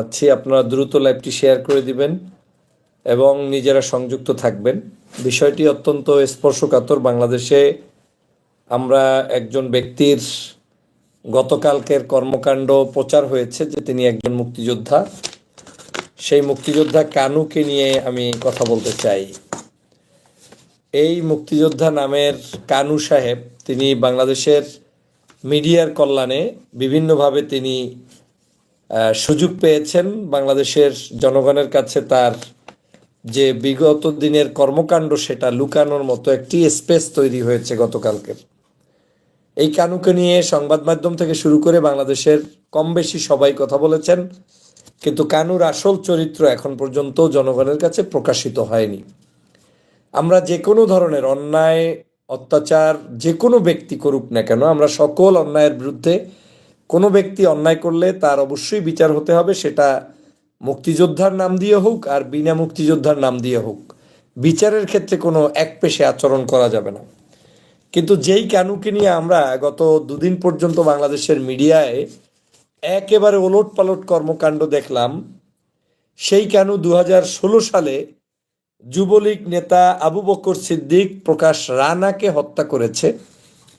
চাচ্ছি আপনারা দ্রুত লাইভটি শেয়ার করে দিবেন এবং নিজেরা সংযুক্ত থাকবেন। বিষয়টি অত্যন্ত স্পর্শকাতর। বাংলাদেশে আমরা একজন ব্যক্তির গতকালকের কর্মকাণ্ড প্রচার হয়েছে যে তিনি একজন মুক্তিযোদ্ধা। সেই মুক্তিযোদ্ধা কানুকে নিয়ে আমি কথা বলতে চাই। এই মুক্তিযোদ্ধা নামের কানু সাহেব, তিনি বাংলাদেশের মিডিয়ার কল্যাণে বিভিন্নভাবে তিনি সুযোগ পেয়েছেন। বাংলাদেশের জনগণের কাছে তার যে বিগত দিনের কর্মকাণ্ড, সেটা লুকানোর মতো একটি স্পেস তৈরি হয়েছে গতকালকের এই কানুকে নিয়ে সংবাদ মাধ্যম থেকে শুরু করে বাংলাদেশের কম বেশি সবাই কথা বলেছেন, কিন্তু কানুর আসল চরিত্র এখন পর্যন্ত জনগণের কাছে প্রকাশিত হয়নি। আমরা যে কোনো ধরনের অন্যায়, অত্যাচার, যে কোনো ব্যক্তি করুক না কেন, আমরা সকল অন্যায়ের বিরুদ্ধে কোনো ব্যক্তি অন্যায় করলে তার অবশ্যই বিচার হতে হবে, সেটা মুক্তিযোদ্ধার নাম দিয়ে হোক আর বিনা মুক্তিযোদ্ধার নাম দিয়ে হোক। বিচারের ক্ষেত্রে কোনো এক পেশে আচরণ করা যাবে না। কিন্তু যেই কানুকে নিয়ে আমরা গত দুদিন পর্যন্ত বাংলাদেশের মিডিয়ায় একেবারে ওলট পালট কর্মকাণ্ড দেখলাম, সেই কানু দু হাজার ষোলো সালে যুবলীগ নেতা আবু বকর সিদ্দিক প্রকাশ রানাকে হত্যা করেছে।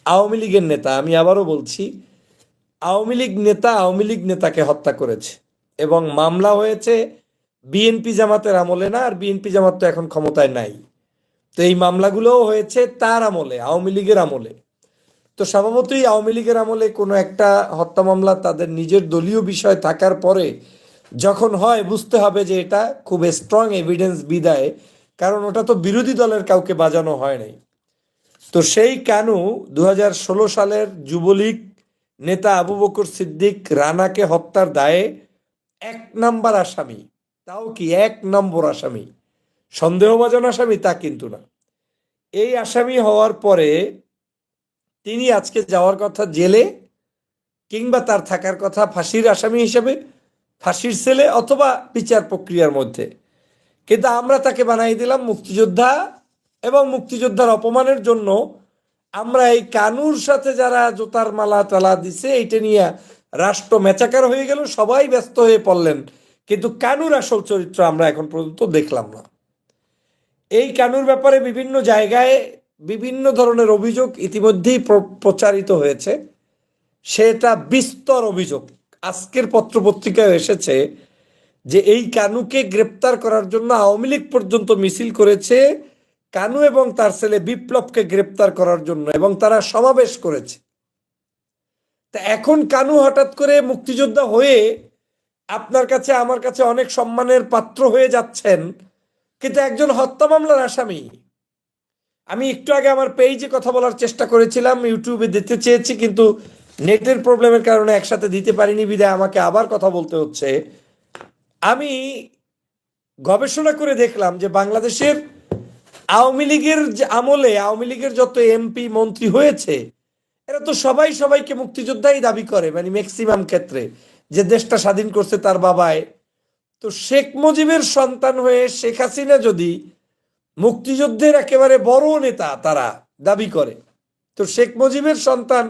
আওয়ামী লীগের নেতা, আমি আবারও বলছি আওয়ামী লীগ নেতা আওয়ামী লীগ নেতাকে হত্যা করেছে এবং মামলা হয়েছে বিএনপি জামাতের আমলে না, আর বিএনপি জামাত তো এখন ক্ষমতায় নাই। তো এই মামলাগুলোও হয়েছে তার আমলে, আওয়ামী লীগের আমলে। তো স্বভাবতই আওয়ামী লীগের আমলে কোনো একটা হত্যা মামলা তাদের নিজের দলীয় বিষয় থাকার পরে যখন হয়, বুঝতে হবে যে এটা খুব স্ট্রং এভিডেন্স বিদায়, কারণ ওটা তো বিরোধী দলের কাউকে বাজানো হয় নাই। তো সেই কানু দু হাজার ষোলো সালের যুবলীগ নেতা আবু বকর সিদ্দিক রানাকে হত্যার দায়ে এক নাম্বার আসামি। তাও কি এক নম্বর আসামি? সন্দেহভাজন আসামি তা কিন্তু না। এই আসামি হওয়ার পরে তিনি আজকে যাওয়ার কথা জেলে কিংবা তার থাকার কথা ফাঁসির আসামি হিসেবে ফাঁসির সেলে অথবা বিচার প্রক্রিয়ার মধ্যে। কিন্তু আমরা তাকে বানাই দিলাম মুক্তিযোদ্ধা এবং মুক্তিযোদ্ধার অপমানের জন্য আমরা এই কানুর সাথে যারা জোতার মালা টালা দিছে, এইটা নিয়ে রাষ্ট্র মেচাকার হয়ে গেল, সবাই ব্যস্ত হয়ে পড়লেন। কিন্তু কানুর আসল চরিত্র আমরা এখন পর্যন্ত দেখলাম না। এই কানুর ব্যাপারে বিভিন্ন জায়গায় বিভিন্ন ধরনের অভিযোগ ইতিমধ্যেই প্র- প্রচারিত হয়েছে। সেটা বিস্তর অভিযোগ। আজকের পত্রপত্রিকায় এসেছে যে এই কানুকে গ্রেপ্তার করার জন্য আওয়ামী লীগ পর্যন্ত মিছিল করেছে কানু এবং তার ছেলে বিপ্লবকে গ্রেপ্তার করার জন্য এবং তারা সমাবেশ করেছে। তা এখন কানু হঠাৎ করে মুক্তিযোদ্ধা হয়ে আপনার কাছে, আমার কাছে অনেক সম্মানের পাত্র হয়ে যাচ্ছেন, কিন্তু একজন হত্যা মামলার আসামি। আমি একটু আগে আমার পেজে কথা বলার চেষ্টা করেছিলাম, ইউটিউবে দিতে চেয়েছি, কিন্তু নেটের প্রবলেমের কারণে একসাথে দিতে পারিনি, বিদায় আমাকে আবার কথা বলতে হচ্ছে। আমি গবেষণা করে দেখলাম যে বাংলাদেশের আওয়ামী লীগের আমলে, আওয়ামী লীগের যত এমপি, মন্ত্রী হয়েছে, এরা তো সবাই সবাইকে মুক্তিযোদ্ধাই দাবি করে মানে ম্যাক্সিমাম ক্ষেত্রে। যে দেশটা স্বাধীন করছে তার বাবায় তো শেখ মুজিবের সন্তান হয়ে শেখ হাসিনা যদি মুক্তিযুদ্ধের একেবারে বড় নেতা তারা দাবি করে, তো শেখ মুজিবের সন্তান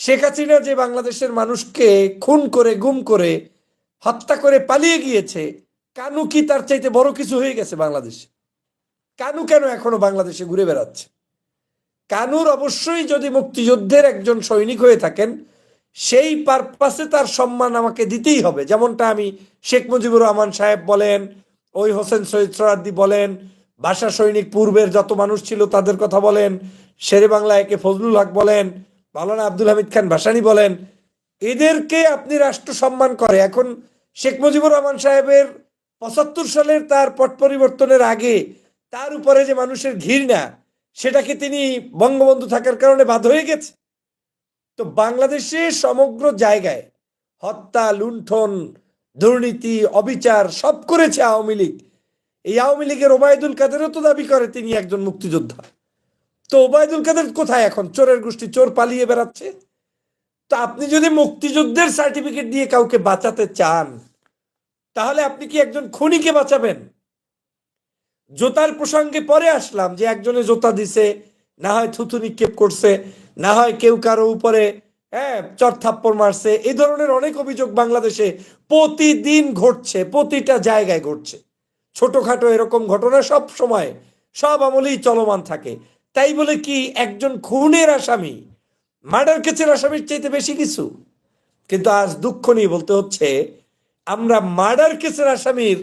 শেখ হাসিনা যে বাংলাদেশের মানুষকে খুন করে, গুম করে, হত্যা করে পালিয়ে গিয়েছে, কানু কি তার চাইতে বড় কিছু হয়ে গেছে বাংলাদেশে? কানু কেন এখনও বাংলাদেশে ঘুরে বেড়াচ্ছে? কানুর অবশ্যই যদি মুক্তিযুদ্ধের একজন সৈনিক হয়ে থাকেন, সেই পারপাসে তার সম্মান আমাকে দিতেই হবে। যেমনটা আমি শেখ মুজিবুর রহমান সাহেব বলেন, ওই হোসেন সৈয়দ সোহরাদ্দি বলেন ভাষা সৈনিক পূর্বের যত মানুষ ছিল তাদের কথা বলেন, শেরে বাংলা একে ফজলুল হক বলেন, মাওলানা আব্দুল হামিদ খান ভাসানি বলেন, এদেরকে আপনি রাষ্ট্র সম্মান করে। এখন শেখ মুজিবুর রহমান সাহেবের পঁচাত্তর সালের তার পট পরিবর্তনের আগে তার উপরে যে মানুষের ঘৃণা, সেটাকে তিনি বঙ্গবন্ধু থাকার কারণে বাদ হয়ে গেছে। তো বাংলাদেশে সমগ্র জায়গায় হত্যা, লুণ্ঠন, দুর্নীতি, অবিচার সব করেছে আওয়ামী লীগ। এই আওয়ামী লীগের ওবায়দুল কাদেরও তো দাবি করে তিনি একজন মুক্তিযোদ্ধা। তো ওবায়দুল কাদের কোথায় এখন? চোরের গোষ্ঠী, চোর পালিয়ে বেড়াচ্ছে। তো আপনি যদি মুক্তিযুদ্ধের সার্টিফিকেট দিয়ে কাউকে বাঁচাতে চান, তাহলে আপনি কি একজন খুনিকে বাঁচাবেন? জোতার প্রসঙ্গে পরে আসলাম যে একজনে জোতা দিছে, না হয় থুতু নিক্ষেপ করছে, না হয় কেউ কারও উপরে হ্যাঁ চর থাপ্পড় মারছে। এই ধরনের অনেক অভিযোগ বাংলাদেশে প্রতিদিন ঘটছে, প্রতিটা জায়গায় ঘটছে। ছোটখাটো এরকম ঘটনা সব সময়, সব আমলেই চলমান থাকে। তাই বলে কি একজন খুনের আসামি, মার্ডার কেসের আসামির চাইতে বেশি কিছু? কিন্তু আজ দুঃখ নিয়ে বলতে হচ্ছে, আমরা মার্ডার কেসের আসামির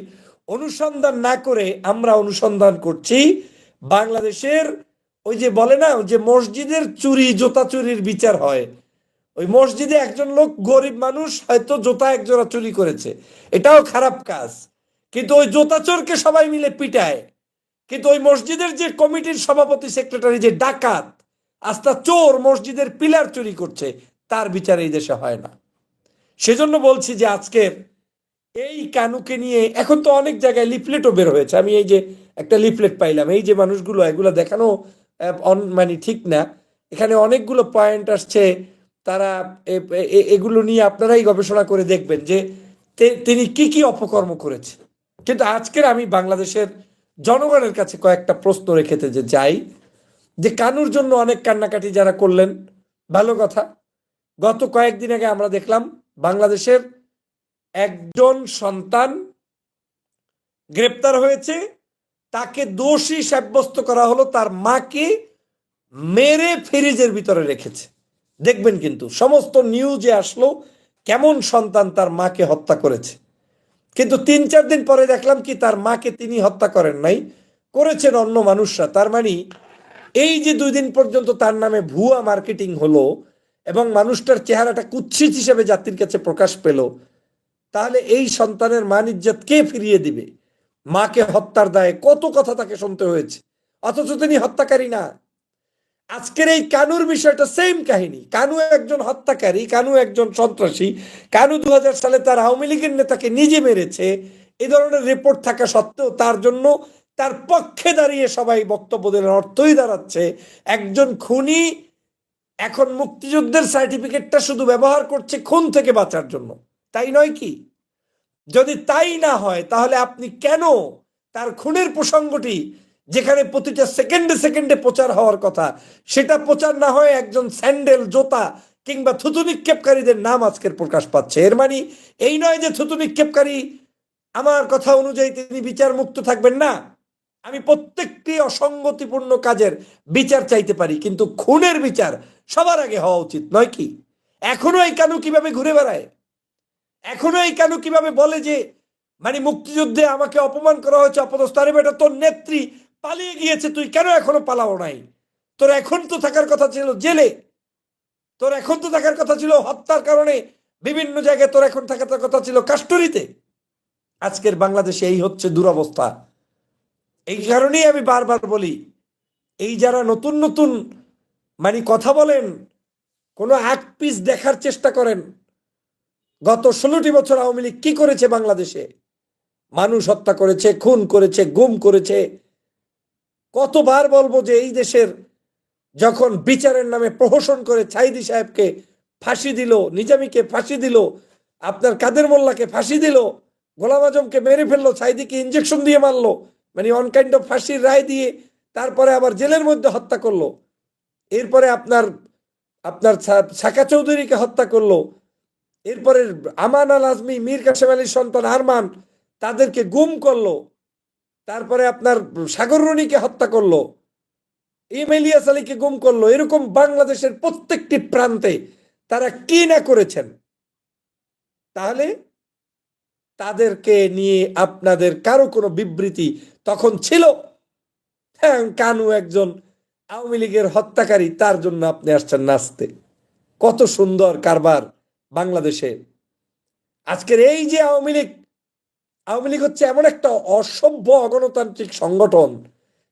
অনুসন্ধান না করে আমরা অনুসন্ধান করছি, বাংলাদেশের ওই যে বলে না যে মসজিদের চুরি, জোতা চুরির বিচার হয়। ওই মসজিদে একজন লোক গরিব মানুষ, হয়তো জোতা একজোড়া চুরি করেছে। এটাও খারাপ কাজ। কিন্তু ওই জোতা চোরকে সবাই মিলে পিটায়। কিন্তু ওই মসজিদের যে কমিটির সভাপতি, সেক্রেটারি, যে ডাকাত, আস্তা চোর মসজিদের পিলার চুরি করছে, তার বিচার এই দেশে হয় না। সেজন্য বলছি যে আজকের এই কানুকে নিয়ে এখন তো অনেক জায়গায় লিফলেটও বের হয়েছে। আমি এই যে একটা লিফলেট পাইলাম, এই যে মানুষগুলো, এগুলো দেখানো মানে ঠিক না। এখানে অনেকগুলো পয়েন্ট আসছে, তারা এগুলো নিয়ে আপনারাই গবেষণা করে দেখবেন যে তিনি কি কি অপকর্ম করেছে। কিন্তু আজকের আমি বাংলাদেশের জনগণের কাছে কয়েকটা প্রশ্ন রেখেতে যে যাই, যে কানুর জন্য অনেক কান্নাকাটি যারা করলেন, ভালো কথা। গত কয়েকদিন আগে আমরা দেখলাম বাংলাদেশের একজন সন্তান গ্রেপ্তার হয়েছে, তাকে দোষী সাব্যস্ত করা হলো, তার মাকে মেরে ফ্রিজের ভিতরে রেখেছে। দেখবেন কিন্তু, সমস্ত নিউজে আসলো কেমন সন্তান তার মাকে হত্যা করেছে। কিন্তু তিন চার দিন পরে দেখলাম কি, তার মাকে তিনি হত্যা করেন নাই, করেছেন অন্য মানুষরা। তার মানে এই যে দুই দিন পর্যন্ত তার নামে ভুয়া মার্কেটিং হলো এবং মানুষটার চেহারাটা কুৎসিত হিসেবে জাতির কাছে প্রকাশ পেল তাহলে এই সন্তানের মান ইজ্জত কে ফিরিয়ে দিবে? মাকে হত্যার দায়ে কত কথা তাকে শুনতে হয়েছে? অথচ তিনি হত্যাকারী না। আজকের এই কানুর বিষয়টা সেম কাহিনী। কানু একজন হত্যাকারী, কানু একজন সন্ত্রাসী, কানু দু হাজার সালে তার আওয়ামী লীগের নেতাকে নিজে মেরেছে। এই ধরনের রিপোর্ট থাকা সত্ত্বেও তার জন্য তার পক্ষে দাঁড়িয়ে সবাই বক্তব্য দিলেন অর্থই দাঁড়াচ্ছে। একজন খুনি এখন মুক্তিযুদ্ধের সার্টিফিকেটটা শুধু ব্যবহার করছে খুন থেকে বাঁচার জন্য। তাই নয় কি? যদি তাই না হয়, তাহলে আপনি কেন তার খুনের প্রসঙ্গটি যেখানে প্রতিটা সেকেন্ডে সেকেন্ডে প্রচার হওয়ার কথা, সেটা প্রচার না হয় একজন স্যান্ডেল, জোতা কিংবা থুতু নিক্ষেপকারীদের নাম আজকের প্রকাশ পাচ্ছে? এর মানে এই নয় যে থুতু নিক্ষেপকারী, আমার কথা অনুযায়ী তিনি বিচার মুক্ত থাকবেন না। আমি প্রত্যেকটি অসঙ্গতিপূর্ণ কাজের বিচার চাইতে পারি, কিন্তু খুনের বিচার সবার আগে হওয়া উচিত, নয় কি? এখনও এই কানু কীভাবে ঘুরে বেড়ায়? এখনও এই কানু কীভাবে বলে যে মানে মুক্তিযুদ্ধে আমাকে অপমান করা হয়েছে, অপদস্থ? আরে বেটা, তোর নেত্রী পালিয়ে গিয়েছে, তুই কেন এখনও পালাও নাই? তোর এখন তো থাকার কথা ছিল জেলে। তোর এখন তো থাকার কথা ছিল হত্যার কারণে বিভিন্ন জায়গায় তোর এখন থাকার কথা ছিল কাস্টরিতে। আজকের বাংলাদেশে এই হচ্ছে দুরবস্থা। এই কারণেই আমি বারবার বলি, এই যারা নতুন নতুন মানে কথা বলেন, কোনো এক পিস দেখার চেষ্টা করেন গত ষোলোটি বছর আওয়ামী লীগ কি করেছে বাংলাদেশে? মানুষ হত্যা করেছে, খুন করেছে, গুম করেছে। কতবার বলব যে এই দেশের যখন বিচারের নামে প্রহসন করে ছাইদি সাহেবকে ফাঁসি দিল, নিজামীকে ফাঁসি দিল, আপনার কাদের মোল্লাকে ফাঁসি দিল, গোলাম আজমকে মেরে ফেলল, ছাইদিকে ইঞ্জেকশন দিয়ে মারলো মানে অনকাইন্ড অফ ফাঁসির রায় দিয়ে তারপরে আবার জেলের মধ্যে হত্যা করল। এরপরে আপনার আপনার ছাকা চৌধুরীকে হত্যা করল এরপরে আমান আল আজমি, মীর কাসেম আলীর সন্তান আরমান, তাদেরকে গুম করল। তারপরে আপনার সাগর রনিকে হত্যা করল। ইম ইলিয়াস আলীকে গুম করল। এরকম বাংলাদেশের প্রত্যেকটি প্রান্তে তারা কি না করেছেন? তাহলে তাদেরকে নিয়ে আপনাদের কারও কোনো বিবৃতি তখন ছিল? হ্যাঁ কানু একজন আওয়ামী লীগের হত্যাকারী, তার জন্য আপনি আসছেন নাচতে। কত সুন্দর কারবার। বাংলাদেশে। আজকের এই যে আওয়ামী লীগ আওয়ামী লীগ হচ্ছে এমন একটা অসভ্য অগণতান্ত্রিক সংগঠন,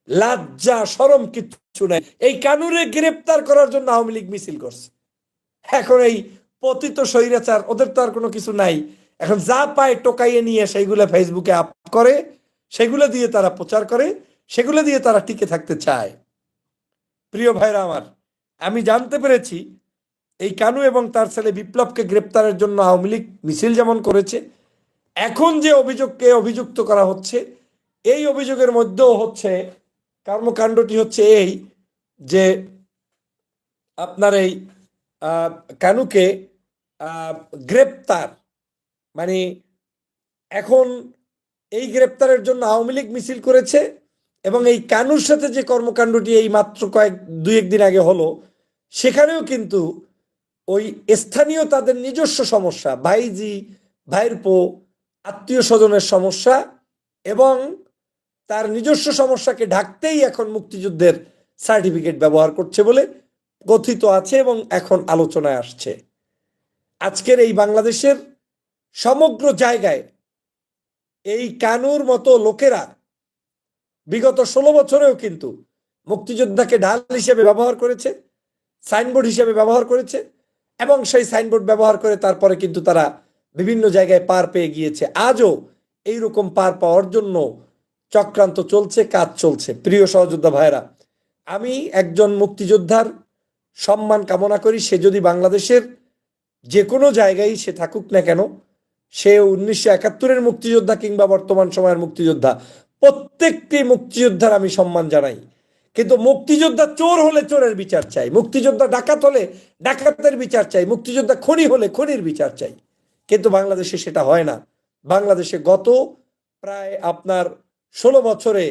লাজ্জা, সরম কিচ্ছু নাই। এই কানুরে গ্রেপ্তার করার জন্য আওয়ামী লীগ মিছিল করছে। এখন এই পতিত স্বৈরাচার, ওদের তো আর কোনো কিছু নাই। এখন যা পায় টোকাইয়ে নিয়ে সেইগুলো ফেসবুকে আপ করে, সেগুলো দিয়ে তারা প্রচার করে, সেগুলো দিয়ে তারা টিকে থাকতে চায়। প্রিয় ভাইরা আমার, আমি জানতে পেরেছি এই কানু এবং তার ছেলে বিপ্লবকে গ্রেপ্তারের জন্য আওয়ামী লীগ মিছিল যেমন করেছে, এখন যে অভিযোগকে অভিযুক্ত করা হচ্ছে, এই অভিযোগের মধ্যেও হচ্ছে, কর্মকাণ্ডটি হচ্ছে এই যে আপনার এই কানুকে গ্রেপ্তার মানে এখন এই গ্রেপ্তারের জন্য আওয়ামী লীগ মিছিল করেছে এবং এই কানুর সাথে যে কর্মকাণ্ডটি এই মাত্র কয়েক, দুই, একদিন আগে হলো, সেখানেও কিন্তু ওই স্থানীয় তাদের নিজস্ব সমস্যা, ভাইজি, ভাইরপো, আত্মীয় স্বজনের সমস্যা এবং তার নিজস্ব সমস্যাকে ঢাকতেই এখন মুক্তিযুদ্ধের সার্টিফিকেট ব্যবহার করছে বলে কথিত আছে এবং এখন আলোচনায় আসছে। আজকের এই বাংলাদেশের সমগ্র জায়গায় এই কানুর মতো লোকেরা বিগত ষোলো বছরেও কিন্তু মুক্তিযোদ্ধাকে ঢাল হিসেবে ব্যবহার করেছে, সাইনবোর্ড হিসেবে ব্যবহার করেছে এবং সেই সাইনবোর্ড ব্যবহার করে তারপরে কিন্তু তারা বিভিন্ন জায়গায় পার পেয়ে গিয়েছে। আজও এই রকম পার পাওয়ার জন্য চক্রান্ত চলছে, কাজ চলছে। প্রিয় সহযোদ্ধা ভাইরা আমি একজন মুক্তিযোদ্ধার সম্মান কামনা করি। সে যদি বাংলাদেশের যে কোনো জায়গায় সে থাকুক না কেন, সে উনিশশো একাত্তরের মুক্তিযোদ্ধা কিংবা বর্তমান সময়ের মুক্তিযোদ্ধা, প্রত্যেকটি মুক্তিযোদ্ধার আমি সম্মান জানাই। কিন্তু মুক্তিযোদ্ধা চোর হলে চোরের বিচার চাই, মুক্তিযোদ্ধা ডাকাত হলে ডাকাতের বিচার চাই, মুক্তিযোদ্ধা খনি হলে খনির বিচার চাই। কিন্তু বাংলাদেশে সেটা হয় না। বাংলাদেশে গত প্রায় আপনার ষোলো বছরে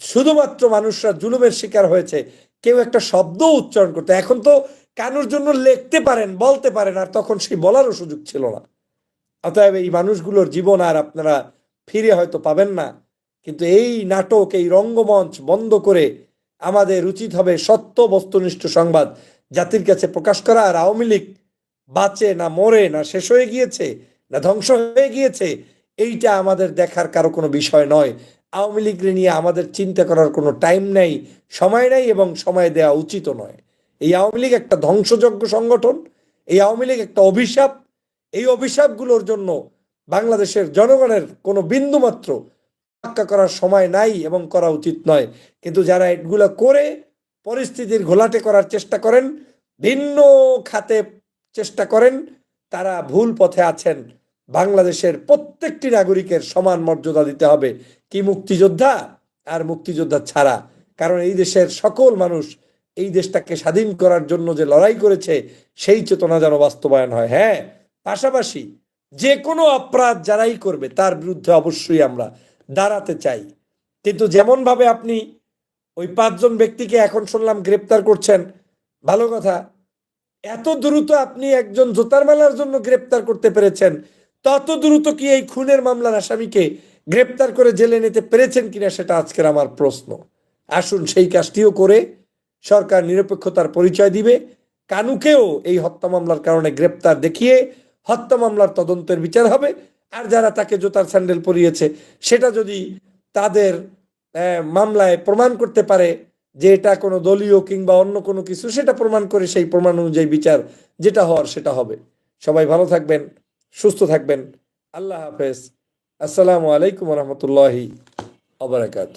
শুধুমাত্র মানুষরা জুলুমের শিকার হয়েছে, কেউ একটা শব্দ উচ্চারণ করতে, এখন তো কানুর জন্য লিখতে পারেন, বলতে পারেন, আর তখন সেই বলারও সুযোগ ছিল না। অতএব এই মানুষগুলোর জীবন আর আপনারা ফিরে হয়তো পাবেন না। কিন্তু এই নাটক, এই রঙ্গমঞ্চ বন্ধ করে আমাদের উচিত হবে সত্য বস্তুনিষ্ঠ সংবাদ। জাতির কাছে প্রকাশ করা আর আওয়ামী লীগ বাঁচে না মরে না শেষ হয়ে গিয়েছে না ধ্বংস হয়ে গিয়েছে, এইটা আমাদের দেখার কারও কোনো বিষয় নয়। আওয়ামী লীগ নিয়ে আমাদের চিন্তা করার কোনো টাইম নেই, সময় নেই এবং সময় দেওয়া উচিত নয়। এই আওয়ামী লীগ একটা ধ্বংসযজ্ঞ সংগঠন, এই আওয়ামী লীগ একটা অভিশাপ। এই অভিশাপগুলোর জন্য বাংলাদেশের জনগণের কোনো বিন্দুমাত্র পাক্কা করার সময় নাই এবং করা উচিত নয়। কিন্তু যারা এগুলো করে পরিস্থিতির ঘোলাটে করার চেষ্টা করেন, ভিন্ন খাতে চেষ্টা করেন, তারা ভুল পথে আছেন। বাংলাদেশের প্রত্যেকটি নাগরিকের সমান মর্যাদা দিতে হবে। কি মুক্তিযোদ্ধা আর মুক্তিযোদ্ধা ছাড়া? কারণ এই দেশের সকল মানুষ এই দেশটাকে স্বাধীন করার জন্য যে লড়াই করেছে, সেই চেতনা যেন বাস্তবায়ন হয়। হ্যাঁ পাশাপাশি যে কোনো অপরাধ যারাই করবে, তার বিরুদ্ধে অবশ্যই আমরা দাঁড়াতে চাই। কিন্তু যেমনভাবে আপনি ওই পাঁচজন ব্যক্তিকে এখন শুনলাম গ্রেপ্তার করছেন, ভালো কথা। এত দ্রুত আপনি একজন জোতার মেলার জন্য গ্রেপ্তার করতে পেরেছেন, তত দ্রুত কি এই খুনের মামলার আসামিকে গ্রেপ্তার করে জেলে নিতে পেরেছেন কিনা সেটা আজকের আমার প্রশ্ন। আসুন সেই কাজটিও করে সরকার নিরপেক্ষতার পরিচয় দিবে। কানুকেও এই হত্যা মামলার কারণে গ্রেপ্তার দেখিয়ে হত্যা মামলার তদন্তের বিচার হবে। আর যারা তাকে জোতার স্যান্ডেল পরিয়েছে, সেটা যদি তাদের মামলায় প্রমাণ করতে পারে যে এটা কোনো দলীয় কিংবা অন্য কোনো কিছু, সেটা প্রমাণ করে সেই প্রমাণ অনুযায়ী বিচার যেটা হওয়ার সেটা হবে। সবাই ভালো থাকবেন, সুস্থ থাকবেন। আল্লাহ হাফেজ। আসসালামু আলাইকুম রহমতুল্লাহি অবরাকাত